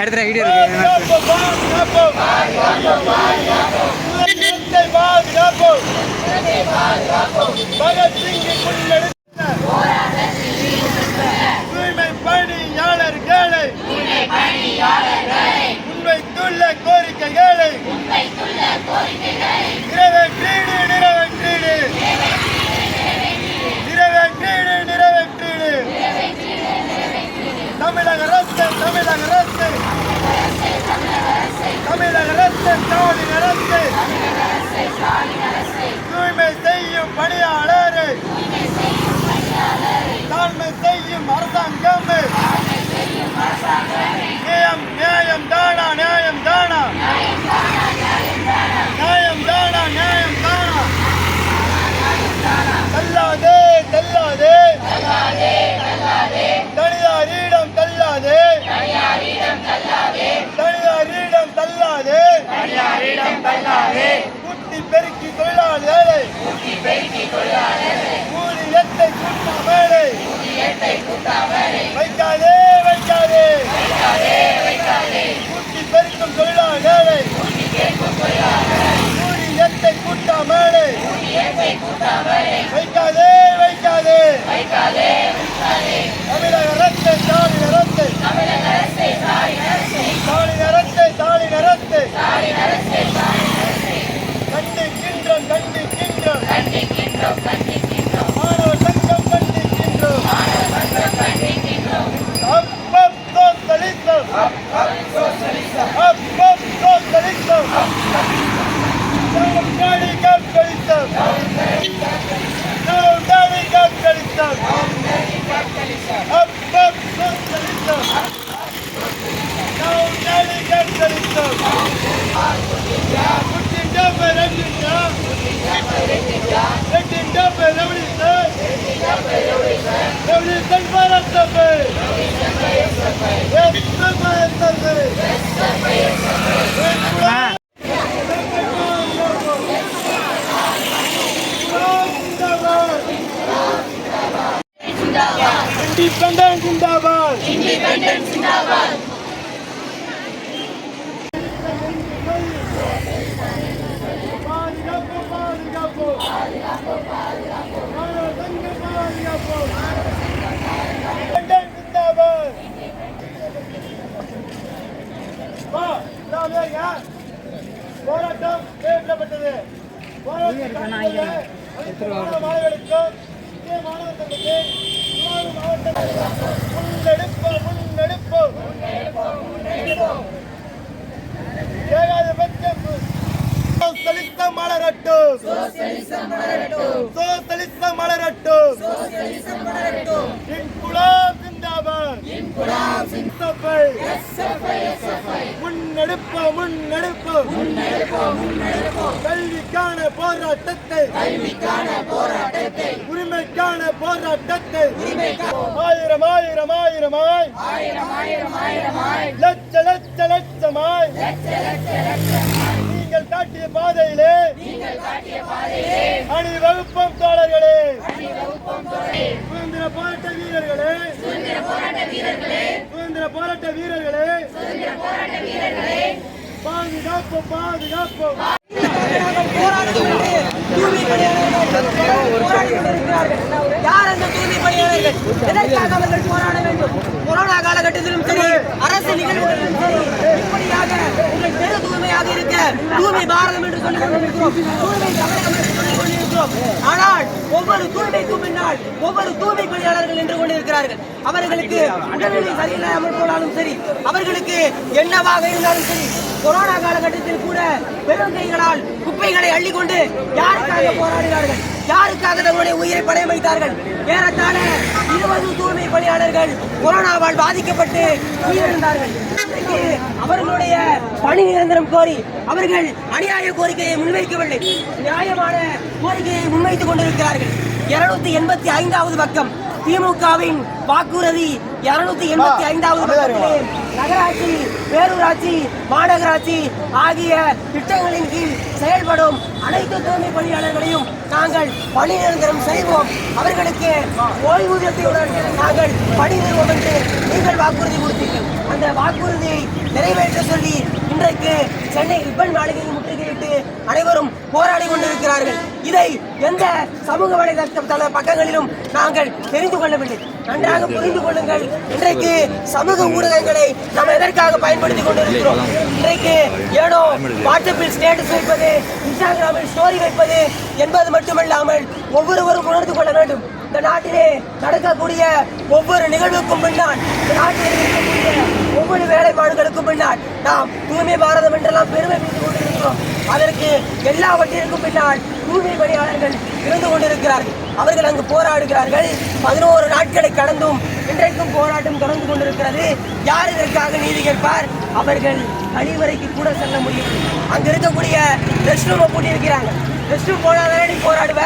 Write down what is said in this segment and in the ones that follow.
எடுத்துகிற idea இருக்கு. பகத்சிங்கின் கோரிக்கைகளை நிறைவேற்றீடு நிறைவேற்றீடு நிறைவேற்றீடு தமிழக அரசு தமிழக அரசு தமிழக அரசு ஸ்டாலின் அரசு தூய்மை செய்யும் பணியாளரை தாழ்மை செய்யும் அரசாங்கம் நியாயம் தானா நியாயம் தானா நியாயம் தானா நியாயம் தானா தள்ளாதே தள்ளாதே தனியாரிடம் தள்ளாதே தனியாரிடம் தள்ளாதே கூட்டி பெருக்கி தொழிலாளர்களை ஊழியத்தை கூட்டாமலே வைக்காதே வைக்காதே கூட்டி பெருக்கும் தொழிலாளர்களை ஊழியத்தை கூட்டாமலே வைக்காதே வைக்காதே. தமிழக அரசை ஸ்டாலின் அரசை. ஸ்டாலின் அரசை சோசலிச மலரட்டும் சோசலிச மலரட்டும் இன்குலாம் சிந்தாபாத் முன்னெடுப்பு முன்னெடுப்பு கல்விக்கான போராட்டத்தை. உரிமைக்கான போராட்டத்தை. ஆயிரம் ஆயிரம் ஆயிரமாய். லட்ச லட்ச லட்சமாய். நீங்கள் காட்டிய பாதையிலே அணிவகுப்பம் தோழர்களே. சுதந்திர போராட்ட வீரர்களே. சுதந்திர போராட்ட வீரர்களே. பாதுகாப்பு பாதுகாப்பு யார் அந்த தூய்மை பணியாளர்கள் எதற்காக அவர்கள் போராட வேண்டும்? கொரோனா காலகட்டத்திலும் சரி அரசு நிகழ்வுகளிலும் சரி இப்படியாக உங்கள் பெரு தூய்மையாக இருக்க தூய்மை பாரதம் என்று சொல்லிக் கொண்டிருக்கிறோம். தூய்மை தமிழகம் என்று சொல்லிக் கொண்டிருக்கிறோம். ஆனால் ஒவ்வொரு தூய்மைக்கும் பின்னால் ஒவ்வொரு தூய்மை பணியாளர்கள் நின்று கொண்டிருக்கிறார்கள். அவர்களுக்கு உடல்நிலை சரியில்லாமல் போனாலும் சரி அவர்களுக்கு என்னவாக இருந்தாலும் சரி கொரோனா காலகட்டத்தில் கூட வெறும் கைகளால் குப்பைகளை அள்ளிக்கொண்டு யாருக்காக போராடினார்கள்? யாருக்காக தங்களுடைய உயிரை பணைய வைத்தார்கள்? ஏறத்தாழ இருபது தூய்மை பணியாளர்கள் கொரோனாவால் பாதிக்கப்பட்டு உயிரிழந்தார்கள். அவர்களுடைய பணி நிரந்தரம் கோரி அவர்கள் அநியாய கோரிக்கையை முன்வைக்கவில்லை. நியாயமான கோரிக்கையை முன்வைத்துக் கொண்டிருக்கிறார்கள். இருநூத்தி எண்பத்தி ஐந்தாவது பக்கம் திமுகவின் வாக்குறுதி இருநூத்தி எண்பத்தி ஐந்தாவது பக்கத்திலே நகராட்சி பேரூராட்சி மாநகராட்சி ஆகிய திட்டங்களின் கீழ் செயல்படும் அனைத்து தூய்மை பணியாளர்களையும் நாங்கள் பணி நிரந்தரம் செய்வோம். அவர்களுக்கு ஓய்வூதியத்தையுடன் நாங்கள் பணி நிறுவோம் என்று நீங்கள் வாக்குறுதி கொடுத்தீர்கள். அந்த வாக்குறுதியை நிறைவேற்ற சொல்லி இன்றைக்கு சென்னை ரிப்பன் மாளிகையை முற்றுகையிட்டு அனைவரும் போராடி கொண்டிருக்கிறார்கள். இதை எந்த சமூக வலைதள தள பக்கங்களிலும் நாங்கள் தெரிந்து கொள்ளவில்லை. நன்றாக புரிந்து கொள்ளுங்கள். இன்றைக்கு சமூக ஊடகங்களை நாம் எதற்காக பயன்படுத்திக் கொண்டிருக்கிறோம்? இன்றைக்கு ஏனோ வாட்ஸ்அப்பில் ஸ்டேட்டஸ் வைப்பது இன்ஸ்டாகிராமில் ஸ்டோரி வைப்பது என்பது மட்டுமல்லாமல் ஒவ்வொருவரும் உணர்ந்து கொள்ள வேண்டும். இந்த நாட்டிலே நடக்கக்கூடிய ஒவ்வொரு நிகழ்வுக்கும் பின்னால் இந்த நாட்டில் இருக்கக்கூடிய ஒவ்வொரு வேலைப்பாடுகளுக்கும் பின்னால் நாம் தூய்மை பாரதம் என்றெல்லாம் பெருமை பேசிக் கொண்டிருக்கிறோம். அதற்கு எல்லாவற்றிற்கும் பின்னால் தூய்மை பணியாளர்கள் இருந்து கொண்டிருக்கிறார்கள். அவர்கள் அங்கு போராடுகிறார்கள். பதினோரு நாட்களை கடந்தும் இன்றைக்கும் போராட்டம் தொடர்ந்து கொண்டிருக்கிறது. யார் இதற்காக நீதி கேட்பார்? அவர்கள் கழிவறைக்கு கூட செல்ல முடியும் அங்கு இருக்கக்கூடிய ரெஸ்ட் ரூமை பூட்டியிருக்கிறாங்க ரெஸ்ட் ரூம் போனாதானே நீ போராடுவ.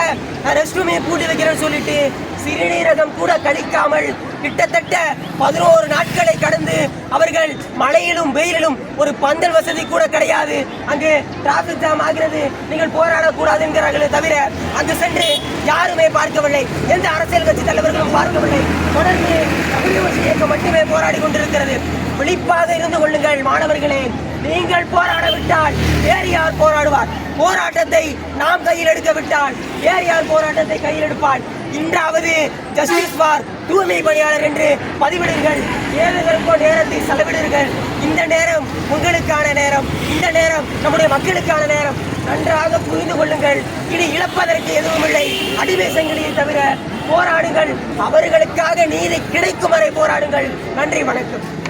நான் ரெஸ்ட் ரூமே பூட்டி வைக்கிறேன்னு சொல்லிட்டு சிறுநீரகம் கூட கழிக்காமல் கிட்டத்தட்ட பதினோரு நாட்களை கடந்து அவர்கள் மழையிலும் வெயிலிலும் ஒரு பந்தல் வசதி கூட கிடையாது. அங்கு டிராபிக் ஜாம் ஆகிறது. நீங்கள் போராடக்கூடாது என்கிறார்களே தவிர அங்கு சென்று யாருமே பார்க்கவில்லை. எந்த அரசியல் கட்சி தலைவர்களும் பார்க்கவில்லை. தொடர்ந்து தமிழ் இயக்கம் மட்டுமே போராடி கொண்டிருக்கிறது. விழிப்பாக இருந்து கொள்ளுங்கள் மாணவர்களே. நீங்கள் போராடவிட்டால் வேறு யார் போராடுவார்? போராட்டத்தை நாம் கையில் எடுக்க விட்டால் வேறு யார் போராட்டத்தை கையில் எடுப்பார் இன்றாவது ஜஸ்டிஸ் பார் தூய்மை பணியாளர் என்று பதிவிடுங்கள். ஏழைகளுக்கோ நேரத்தை செலவிடுங்கள். இந்த நேரம் உங்களுக்கான நேரம். இந்த நேரம் நம்முடைய மக்களுக்கான நேரம். நன்றாக புரிந்து கொள்ளுங்கள். இனி இழப்பதற்கு எதுவும் இல்லை அடிமை சங்கிலியை தவிர போராடுங்கள். அவர்களுக்காக நீதி கிடைக்கும் வரை போராடுங்கள். நன்றி வணக்கம்.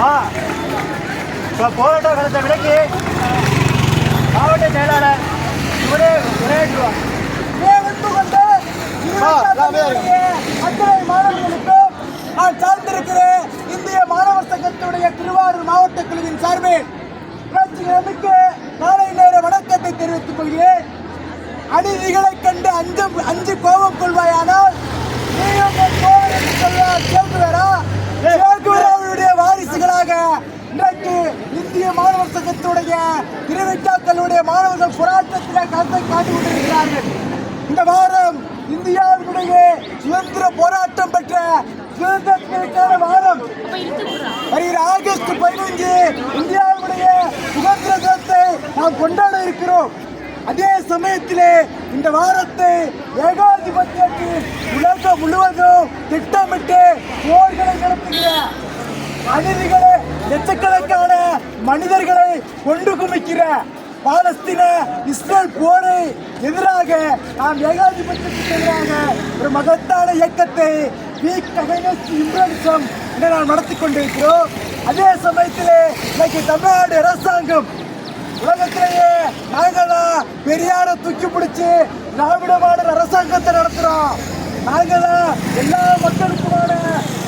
ஆ. இப்போ போராட்ட காலத்தை விலக்கி மாவட்ட செயலாளர் இவரே உரையாற்றுவார். அத்தனை மாணவர்களுக்கும் நான் சார்ந்திருக்கிறேன். இந்திய மாணவர் சங்கத்துடைய திருவாரூர் மாவட்ட குழுவின் சார்பில் புரட்சிகளுக்கு காலை நேர வணக்கத்தை தெரிவித்துக் கொள்கிறேன். அநீதிகளை கண்டு அஞ்சு அஞ்சு கோபம் கொள்வாயானால் நீயும் என் தோழன் என்று சொல்வார் சேகுவேரா சேகுவேராவுடைய வாரிசுகளாக இன்றைக்கு இந்திய மாணவர் சங்கத்துடைய திருவிட்டாக்களுடைய மாணவர்கள் போராட்டத்தில் கருத்தை காட்டி கொண்டிருக்கிறார்கள் இந்த வாரம் இந்தியாவினுடைய சுதந்திர போராட்டம் பெற்ற சுதந்திரத்திற்கான வாரம் வருகிற ஆகஸ்ட் பதினைஞ்சு இந்தியாவுடைய சுதந்திர தினத்தை நாம் கொண்டாட இருக்கிறோம். அதே சமயத்திலே இந்த வாரத்தை ஏகாதிபத்தியத்தில் உலகம் முழுவதும் திட்டமிட்டு போர்களை நடத்துகிற அநீதிகளை லட்சக்கணக்கான மனிதர்களை கொண்டு குமிக்கிற பாலஸ்தீன இஸ்ரேல் போரை எதிராக நாம் ஏகாதிபத்தியத்துக்கு எதிராக ஒரு மகத்தான இயக்கத்தை என்று நாம் நடத்தி கொண்டிருக்கிறோம். அதே சமயத்தில் இன்னைக்கு தமிழ்நாடு அரசாங்கம் உலகத்திலேயே நாங்களாம் பெரியார தூக்கி பிடிச்சி திராவிட மாடல் அரசாங்கத்தை நடத்துறோம். நாங்களாம் எல்லா மக்களுக்குமான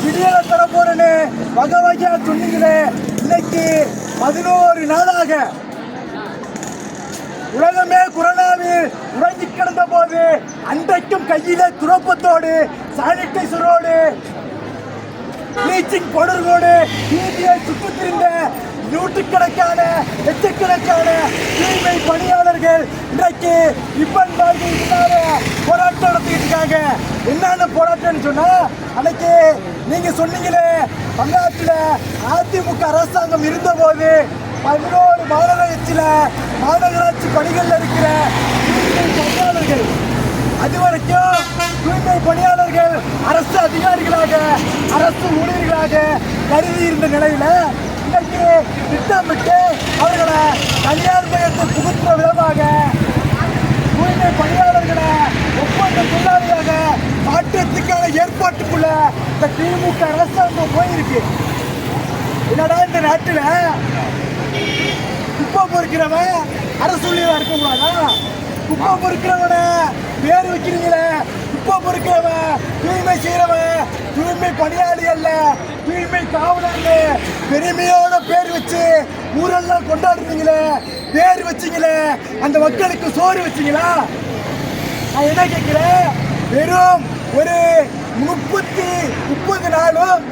விடியலை தர போறேன்னு வகை வகையா சொன்னீங்களே இன்னைக்கு பதினோரு நாளாக உலகமே கொரோனாவில் உறைஞ்சி கிடந்த போது அன்றைக்கும் கையில துரப்பத்தோடு சானிடைசரோடு ப்ளீச்சிங் பவுடர்களோடு வீதியை சுற்றி திரிந்த நூற்றுக்கணக்கான லட்சக்கணக்கான தூய்மை பணியாளர்கள் இன்றைக்கு இப்பன் பாருங்க போராட்டம் நடத்திட்டு இருக்காங்க என்னென்ன போராட்டம்னு சொன்னா அன்னைக்கு நீங்க சொன்னீங்களே தமிழ்நாட்டில் அதிமுக அரசாங்கம் இருந்தபோது பதினோரு மாநகராட்சியில் மாநகராட்சி பணிகளில் இருக்கிற தூய்மை பணியாளர்கள் அது வரைக்கும் தூய்மை பணியாளர்கள் அரசு அதிகாரிகளாக அரசு ஊழியர்களாக கருதி இருந்த நிலையில கட்டி திட்டமிட்டு அவர்களை தனியார் மையத்தில் புகுத்துற விதமாக தூய்மை பணியாளர்களை ஒப்பந்த தொழிலாளியாக மாற்றத்துக்கான ஏற்பாட்டுக்குள்ள இந்த திமுக அரசாங்கம் போயிருக்கு. என்னடா இந்த நாட்டில்? குப்பை பொறுக்கிறவன் அரசு ஊழியரா இருக்க கூடாதா? குப்பை பொறுக்கிறவனை பேர் வைக்கிறீங்களே. குப்பை பொறுக்கிறவன் தூய்மை செய்கிறவன் தூய்மை பணியாளி அல்ல தூய்மை காவலர்னு பெருமையோட பேர் வச்சு ஊரெல்லாம் கொண்டாடுறீங்களே பேர் வச்சிங்களே அந்த மக்களுக்கு சோறு வச்சீங்களா? நான் என்ன கேட்குறேன்? வெறும் ஒரு முப்பத்தி முப்பது நாளும்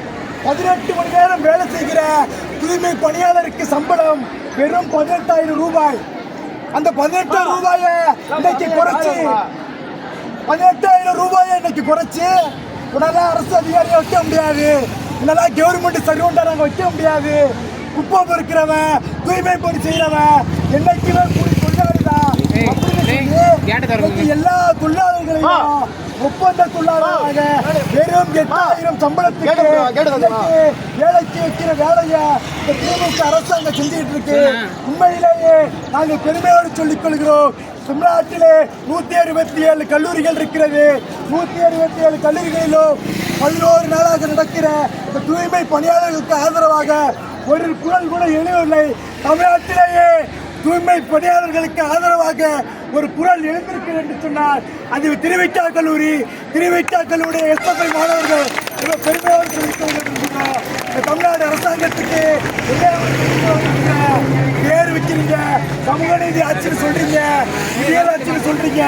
பதினெட்டு மணி நேரம் வேலை செய்கிற தூய்மை பணியாளருக்கு சம்பளம் வெறும் பதினெட்டாயிரம் ரூபாய். அந்த பதினெட்டாயிரம் ரூபாயை இன்னைக்கு குறைச்சி பதினெட்டாயிரம் ரூபாயை இன்னைக்கு குறைச்சு உடனே அரசு அதிகாரியை வைக்க முடியாது. இல்லைன்னா கவர்மெண்ட் சர்வெண்டை நாங்கள் வைக்க முடியாது. குப்பை பொறுக்கிறவன் தூய்மை பணி செய்யறவன் என்னைக்குமே கூலி தொழிலாளி தான். எல்லா தொழிலாளர்களையும் ஒப்பந்த தொழிலாளராக வெறும் எட்டாயிரம் சம்பளத்துக்கு வேலைக்கு வைக்கிற வேலையை இந்த திமுக அரசாங்கம் செஞ்சுட்டு இருக்கு. உண்மையிலேயே நாங்கள் பெருமையோடு சொல்லிக் கொள்கிறோம். தமிழ்நாட்டிலே நூத்தி அறுபத்தி ஏழு கல்லூரிகள் இருக்கிறது. நூத்தி அறுபத்தி ஏழு கல்லூரிகளிலும் பதினோரு நாளாக நடக்கிற இந்த தூய்மை பணியாளர்களுக்கு ஆதரவாக ஒரு குரல் கூட எழுதவில்லை. தமிழ்நாட்டிலேயே தூய்மை பணியாளர்களுக்கு ஆதரவாக ஒரு குரல் எழுந்திருக்கிறது என்று சொன்னால் அது திருவிட்டா கல்லூரி. திருவிட்டா கல்லூரி எஸ்எஃப்ஐ மாணவர்கள் இவ்வளோ பெருமையோடு சொல்லிக்கொள்கிறோம் இந்த தமிழ்நாடு அரசாங்கத்துக்கு பேர் வைக்கிறீங்க. சமூக நீதி ஆட்சின்னு சொல்றீங்க. இந்தியல் ஆட்சின்னு சொல்றீங்க.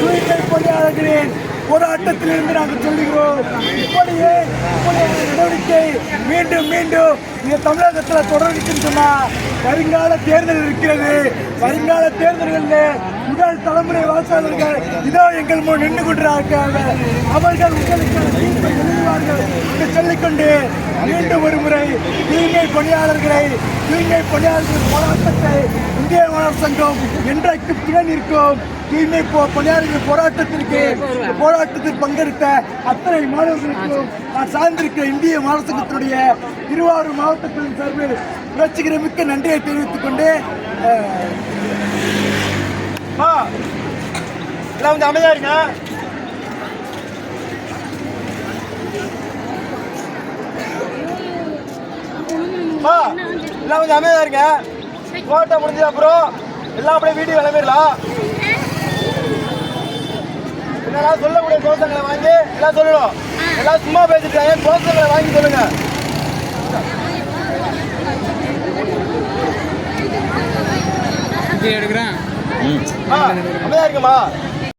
தூய்மை பணியாளர்களின் போராட்டத்திலிருந்து நாங்கள் சொல்லுகிறோம். இப்படியே இப்படியான நடவடிக்கை மீண்டும் மீண்டும் இந்த தமிழகத்தில் தொடர்ந்துச்சுன்னு சொன்னால் வருங்கால தேர்தல் இருக்கிறது. வருங்கால தேர்தல்களில் முதல் தலைமுறை வாக்காளர்கள் இதோ எங்கள் முன் நின்று கொண்டிருக்கிறார்கள். அவர்கள் உங்களுக்கு தீர்ப்பை எழுதுவார்கள் என்று சொல்லிக்கொண்டு மீண்டும் ஒரு முறை தூய்மை பணியாளர்களை தூய்மை பணியாளர்கள் போராட்டத்தை இந்திய மாணவர் சங்கம் என்றைக்கு துணை இருக்கும் தூய்மை போ- பணியாளர்கள் போராட்டத்திற்கு போராட்டத்தில் பங்கெடுத்த அத்தனை மாணவர்களுக்கும் நான் சார்ந்திருக்கிற இந்திய மாணவர் சங்கத்தினுடைய திருவாரூர் மாவட்டத்தின் சார்பில் புரட்சிகர மிக்க நன்றியை தெரிவித்துக் கொண்டு எல்லாம் வந்து அமைதியா இருங்க. எல்லாம் கொஞ்சம் அமைதியா இருங்க. போட்டோ முடிஞ்சது அப்புறம் எல்லாம் அப்படியே வீட்டுக்கு கிளம்பிடலாம். என்னடா சொல்லக்கூடிய கோஷங்களை வாங்கி எல்லாம் சொல்லணும். எல்லாம் சும்மா பேசிட்டாங்க கோஷங்களை வாங்கி சொல்லுங்க. எடுக்கிறேன். அமைதியா இருக்குமா?